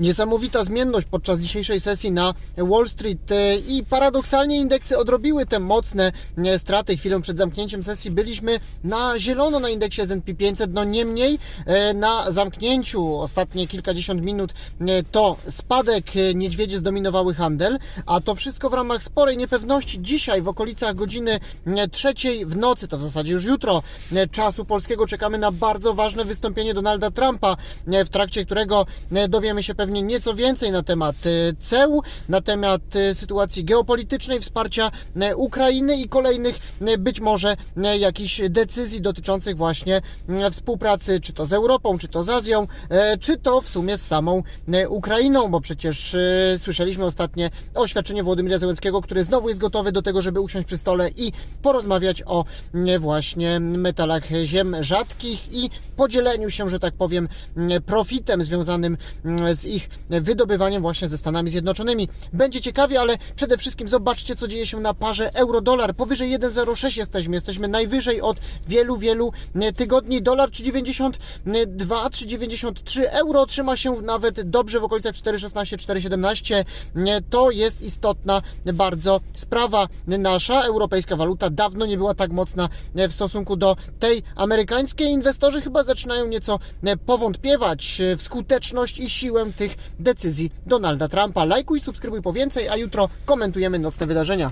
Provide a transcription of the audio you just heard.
Niesamowita zmienność podczas dzisiejszej sesji na Wall Street e, i paradoksalnie indeksy odrobiły te mocne e, straty. Chwilę przed zamknięciem sesji byliśmy na zielono na indeksie S&P 500, no niemniej e, na zamknięciu ostatnie kilkadziesiąt minut to spadek, niedźwiedzie zdominowały handel, a to wszystko w ramach sporej niepewności. Dzisiaj w okolicach godziny trzeciej w nocy, to w zasadzie już jutro czasu polskiego czekamy na bardzo ważne wystąpienie Donalda Trumpa, w trakcie którego dowiemy się pewnie nieco więcej na temat e, ceł, na temat e, sytuacji geopolitycznej, wsparcia e, Ukrainy i kolejnych być może jakichś decyzji dotyczących właśnie współpracy, czy to z Europą, czy to z Azją, czy to w sumie z samą Ukrainą, bo przecież słyszeliśmy ostatnie oświadczenie Władimira Zełenskiego, który znowu jest gotowy do tego, żeby usiąść przy stole i porozmawiać o właśnie metalach ziem rzadkich i podzieleniu się, że tak powiem, profitem związanym z ich wydobywaniem właśnie ze Stanami Zjednoczonymi. Będzie ciekawie, ale przede wszystkim zobaczcie, co dzieje się na parze euro-dolar. Powyżej 1,06 jesteśmy. Jesteśmy najwyżej od wielu, wielu m, tygodni. Dolar 3,92, 3,93 euro trzyma się nawet dobrze w okolicach 4,16, 4,17. M, To jest istotna bardzo sprawa. Nasza europejska waluta dawno nie była tak mocna w stosunku do tej amerykańskiej. Inwestorzy chyba zaczynają nieco powątpiewać w skuteczność i siłę tych decyzji Donalda Trumpa. Lajkuj, subskrybuj po więcej, a jutro komentujemy nocne wydarzenia.